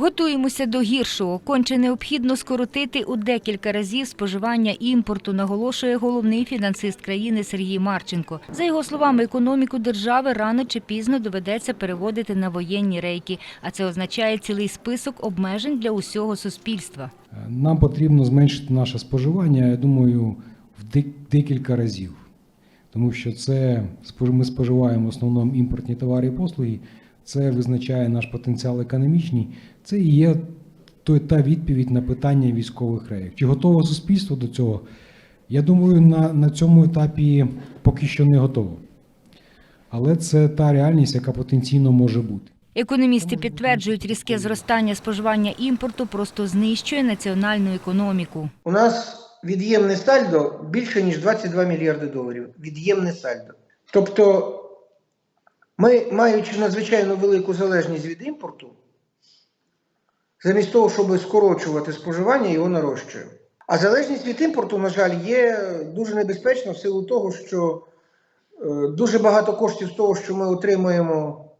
Готуємося до гіршого. Конче необхідно скоротити у декілька разів споживання імпорту, наголошує головний фінансист країни Сергій Марченко. За його словами, економіку держави рано чи пізно доведеться переводити на воєнні рейки, а це означає цілий список обмежень для усього суспільства. Нам потрібно зменшити наше споживання, я думаю, в декілька разів. Тому що це ми споживаємо в основному імпортні товари і послуги, це визначає наш потенціал економічний. Це і є той, та відповідь на питання військових реїв. Чи готове суспільство до цього? Я думаю, на, на цьому етапі поки що не готово. Але це та реальність, яка потенційно може бути. Економісти підтверджують, різке зростання споживання імпорту просто знищує національну економіку. У нас від'ємне сальдо більше, ніж 22 мільярди доларів. Від'ємне сальдо. Тобто, ми, маючи надзвичайно велику залежність від імпорту, замість того, щоб скорочувати споживання, його нарощуємо. А залежність від імпорту, на жаль, є дуже небезпечна в силу того, що е, дуже багато коштів з того, що ми отримуємо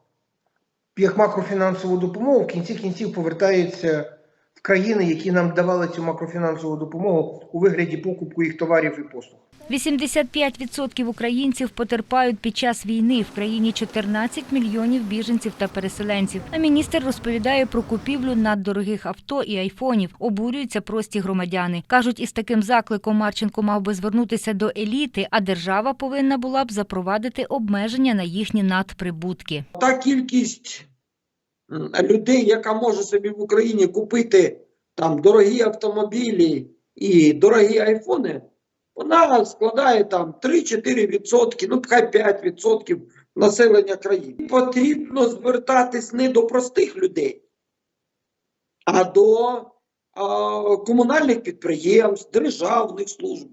як макрофінансову допомогу, в кінці кінців повертається країни, які нам давали цю макрофінансову допомогу у вигляді покупку їх товарів і послуг. 85% українців потерпають під час війни. В країні 14 мільйонів біженців та переселенців. А міністр розповідає про купівлю наддорогих авто і айфонів. Обурюються прості громадяни. Кажуть, із таким закликом Марченко мав би звернутися до еліти, а держава повинна була б запровадити обмеження на їхні надприбутки. та кількість людей, яка може собі в Україні купити там дорогі автомобілі і дорогі айфони, вона складає там 3-4%, ну хай 5% населення країни. Потрібно звертатись не до простих людей, а до а, комунальних підприємств, державних служб,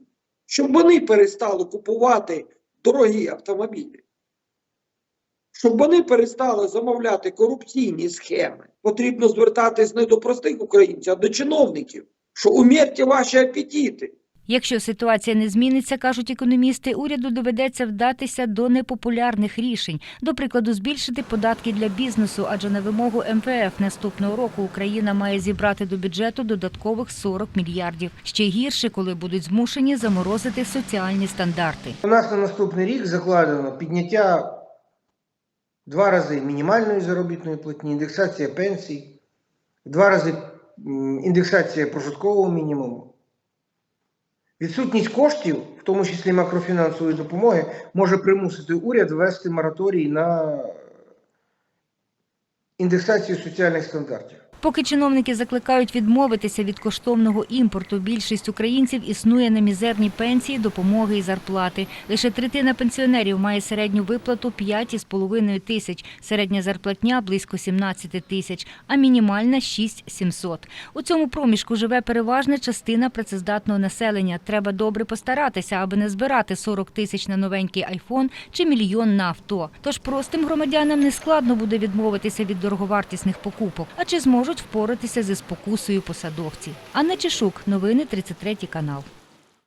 щоб вони перестали купувати дорогі автомобілі щоб вони перестали замовляти корупційні схеми, потрібно звертатись не до простих українців, а до чиновників, що умірте ваші апетити. Якщо ситуація не зміниться, кажуть економісти, уряду доведеться вдатися до непопулярних рішень. До прикладу, збільшити податки для бізнесу, адже на вимогу МВФ наступного року Україна має зібрати до бюджету додаткових 40 мільярдів. Ще гірше, коли будуть змушені заморозити соціальні стандарти. У нас на наступний рік закладено підняття два рази мінімальної заробітної платні, індексація пенсій, два рази індексація прожиткового мінімуму. Відсутність коштів, в тому числі макрофінансової допомоги, може примусити уряд ввести мораторій на індексацію соціальних стандартів. Поки чиновники закликають відмовитися від коштовного імпорту, більшість українців існує на мізерні пенсії, допомоги і зарплати. Лише третина пенсіонерів має середню виплату 5,5 тисяч, середня зарплатня – близько 17 тисяч, а мінімальна – 6700. У цьому проміжку живе переважна частина працездатного населення. Треба добре постаратися, аби не збирати 40 тисяч на новенький айфон чи мільйон на авто. Тож простим громадянам не складно буде відмовитися від дороговартісних покупок. А чи зможуть впоратися зі спокусою посадовці? Анна Чешук, новини 33 канал.